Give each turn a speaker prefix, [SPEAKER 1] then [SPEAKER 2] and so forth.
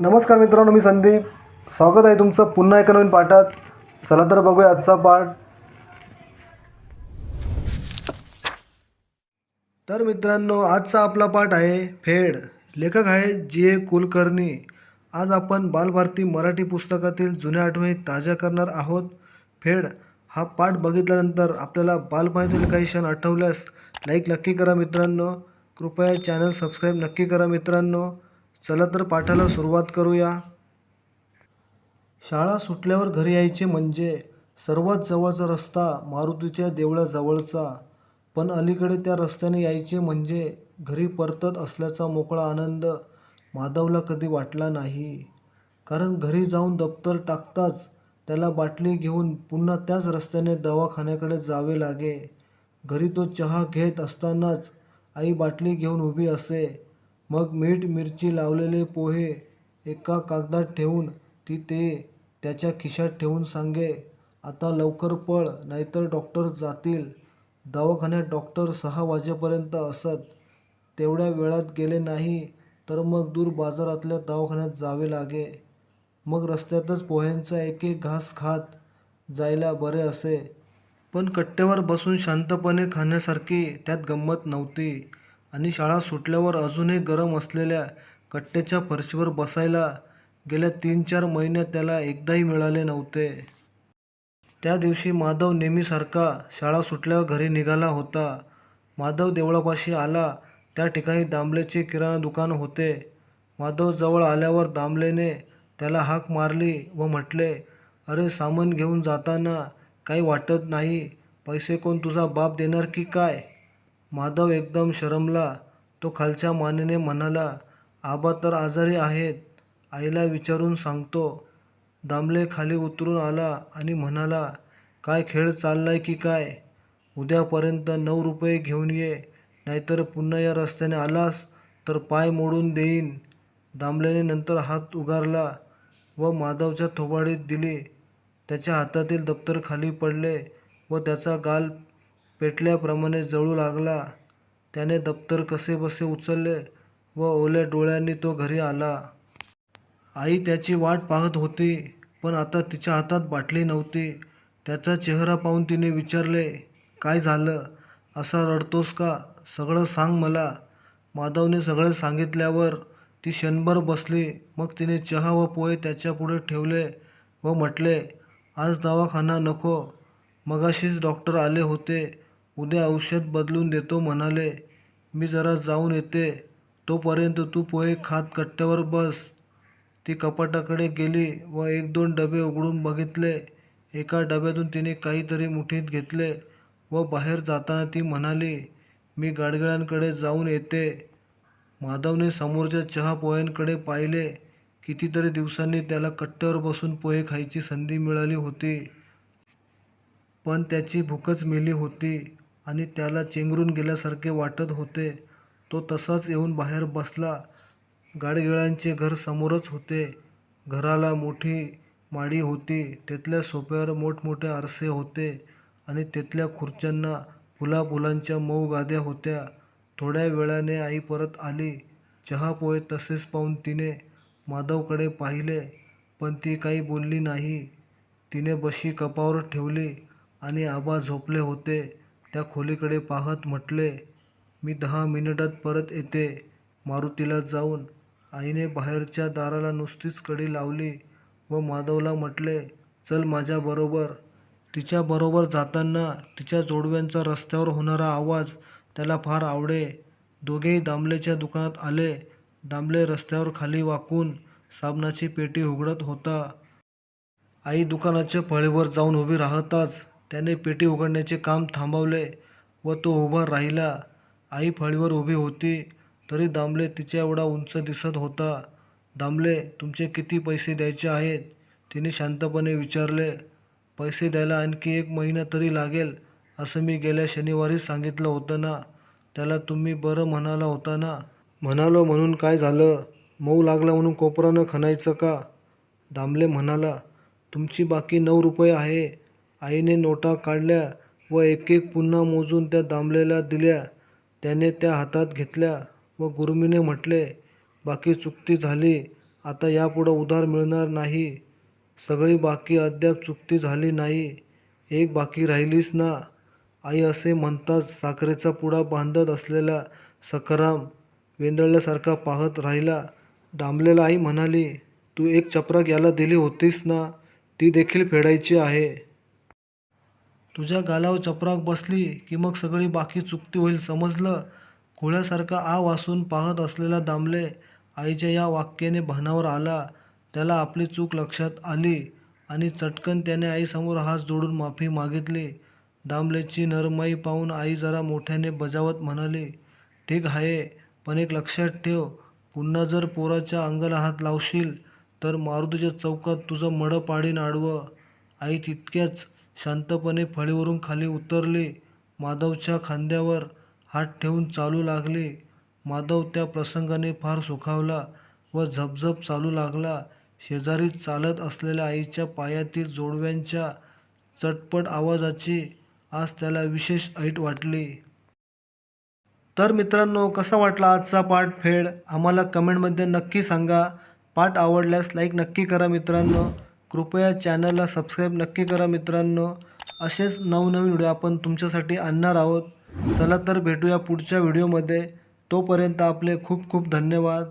[SPEAKER 1] नमस्कार मित्रांनो मी संदीप. स्वागत आहे तुमचं पुन्हा एका नवीन पाठात. चला तर बघूया आजचा पाठ. तर मित्रांनो आजचा आपला पाठ आहे फेड. लेखक आहे जी ए कुलकर्णी. आज आपण बालभारती मराठी पुस्तकातील जुन्या आठवणी ताज्या करणार आहोत. फेड हा पाठ बघितल्यानंतर आपल्याला बालपणातील काही क्षण आठवल्यास लाईक नक्की करा मित्रांनो. कृपया चॅनल सबस्क्राईब नक्की करा मित्रांनो. चला तर पाठाला सुरुवात करूया. शाळा सुटल्यावर घरी यायचे म्हणजे सर्वात जवळचा रस्ता मारुतीच्या देवळाजवळचा पण अलीकडे त्या रस्त्याने यायचे म्हणजे घरी परतत असल्याचा मोकळा आनंद माधवला कधी वाटला नाही. कारण घरी जाऊन दप्तर टाकताच त्याला बाटली घेऊन पुन्हा त्याच रस्त्याने दवाखान्याकडे जावे लागे. घरी तो चहा घेत असतानाच आई बाटली घेऊन उभी असे. मग मीठ मिरची लावलेले पोहे एका कागदात ठेवून ती ते त्याच्या खिशात ठेवून सांगे आता लवकर पळ नाहीतर डॉक्टर जातील. दवाखान्यात डॉक्टर सहा वाजेपर्यंत असत. तेवढ्या वेळात गेले नाही तर मग दूर बाजारातल्या दवाखान्यात जावे लागे. मग रस्त्यातच पोह्यांचा एक एक घास खात जायला बरे असे. पण कट्ट्यावर बसून शांतपणे खाण्यासारखी त्यात गंमत नव्हती. आणि शाळा सुटल्यावर अजूनही गरम असलेल्या कट्ट्याच्या फरशीवर बसायला गेल्या तीन चार महिन्यात त्याला एकदाही मिळाले नव्हते. त्या दिवशी माधव नेहमीसारखा शाळा सुटल्यावर घरी निघाला होता. माधव देवळापाशी आला. त्या ठिकाणी दामलेचे किराणा दुकान होते. माधव जवळ आल्यावर दामलेने त्याला हाक मारली व म्हटले अरे सामान घेऊन जाताना काही वाटत नाही. पैसे कोण तुझा बाप देणार की काय? माधव एकदम शरमला. तो खालच्या मानेने म्हणाला आबा तर आजारी आहेत. आईला विचारून सांगतो. दामले खाली उतरून आला आणि म्हणाला काय खेळ चाललाय की काय? उद्यापर्यंत नऊ रुपये घेऊन ये नाहीतर पुन्हा या रस्त्याने आलास तर पाय मोडून देईन. दामलेने नंतर हात उगारला व माधवच्या थोबाडीत दिली. त्याच्या हातातील दप्तर खाली पडले व त्याचा गाल पेटल्याप्रमाणे जळू लागला. त्याने दप्तर कसेबसे उचलले व ओल्या डोळ्यांनी तो घरी आला. आई त्याची वाट पाहत होती पण आता तिच्या हातात बाटली नव्हती. त्याचा चेहरा पाहून तिने विचारले काय झालं? असा रडतोस का? सगळं सांग मला. माधवने सगळे सांगितल्यावर ती क्षणभर बसली. मग तिने चहा व पोहे त्याच्यापुढे ठेवले व म्हटले आज दवाखाना नको. मगाशीच डॉक्टर आले होते. उद्या औषध बदलून देतो म्हणाले. मी जरा जाऊन येते. तोपर्यंत तू पोहे खात कट्ट्यावर बस. ती कपाटाकडे गेली व एक दोन डबे उघडून बघितले. एका डब्यातून तिने काहीतरी मुठीत घेतले व बाहेर जाताना ती म्हणाली मी गाडगिळांकडे जाऊन येते. माधवने समोरच्या चहा पोह्यांकडे पाहिले. कितीतरी दिवसांनी त्याला कट्ट्यावर बसून पोहे खायची संधी मिळाली होती. पण त्याची भूकच मेली होती. आणि त्याला चेंगरून गेल्यासारखे वाटत होते. तो तसाच येऊन बाहेर बसला. गाडगिळांचे घर समोरच होते. घराला मोठी माडी होती. तेथल्या सोप्यावर मोठमोठे आरसे होते आणि तेथल्या खुर्च्यांना फुला फुलांच्या मऊ गाद्या होत्या. थोड्या वेळाने आई परत आली. चहा पोहे तसेच पाहून तिने माधवकडे पाहिले पण ती काही बोलली नाही. तिने बशी कपावर ठेवली आणि आबा झोपले होते. त्या खोलीकडे पाहत म्हटले मी दहा मिनिटात परत येते मारुतीला जाऊन आईने बाहेरच्या दाराला नुसतीच कडी लावली व माधवला म्हटले चल माझ्याबरोबर तिच्याबरोबर जाताना तिच्या जोडव्यांचा रस्त्यावर होणारा आवाज त्याला फार आवडे. दोघेही दामलेच्या दुकानात आले. दामले रस्त्यावर खाली वाकून साबणाची पेटी उघडत होता. आई दुकानाच्या फळीवर जाऊन उभी राहताच त्याने पेटी उघडण्याचे काम थांबवले व तो उभा राहिला. आई फळीवर उभी होती. तरी दामले तिच्या एवढा उंच दिसत होता. दामले तुमचे किती पैसे द्यायचे आहेत? तिने शांतपणे विचारले. पैसे द्यायला आणखी एक महिना तरी लागेल असं मी गेल्या शनिवारी सांगितलं होतं ना. त्याला तुम्ही बरं म्हणाला होता ना. म्हणालो म्हणून काय झालं? मऊ लागला म्हणून कोपरानं खणायचं का? दामले म्हणाला तुमची बाकी नऊ रुपये आहे. आईने नोटा काढल्या व एक एक पुन्हा मोजून त्या दामलेला दिल्या. त्याने त्या हातात घेतल्या व गुरुमीने म्हटले बाकी चुकती झाली. आता यापुढं उधार मिळणार नाही. सगळी बाकी अद्याप चुकती झाली नाही. एक बाकी राहिलीस ना आई असे म्हणताच साखरेचा पुडा बांधत असलेला सखाराम वेंदळल्यासारखा पाहत राहिला. दामलेला आई म्हणाली तू एक चपराक याला दिली होतीस ना? ती देखील फेडायची आहे. तुझ्या गालावर चपराक बसली की मग सगळी बाकी चुकती होईल समजलं? कोळ्यासारखा आ वासून पाहत असलेला दामले आईच्या या वाक्याने भानावर आला. त्याला आपली चूक लक्षात आली आणि चटकन त्याने आईसमोर हात जोडून माफी मागितली. दामलेची नरमाई पाहून आई जरा मोठ्याने बजावत म्हणाली ठीक आहे पण एक लक्षात ठेव. पुन्हा जर पोराच्या अंगाला हात लावशील तर मारुतीच्या चौकात तुझं मडं पाडीन आडवं. आई तितक्याच शांतपणे फळीवरून खाली उतरली. माधवच्या खांद्यावर हात ठेवून चालू लागली. माधव त्या प्रसंगाने फार सुखावला व झपझप चालू लागला. शेजारी चालत असलेल्या आईच्या पायातील जोडव्यांच्या चटपट आवाजाची आज त्याला विशेष ऐट वाटली. तर मित्रांनो कसा वाटला आजचा पाठ फेड? आम्हाला कमेंटमध्ये नक्की सांगा. पाठ आवडल्यास लाईक नक्की करा मित्रांनो. कृपया चॅनलला सबस्क्राईब नक्की करा मित्रांनो. असेच नवनवीन व्हिडिओ आपण तुमच्यासाठी आणणार आहोत. चला तर भेटूया पुढच्या व्हिडिओमध्ये. तोपर्यंत आपले खूप खूप धन्यवाद.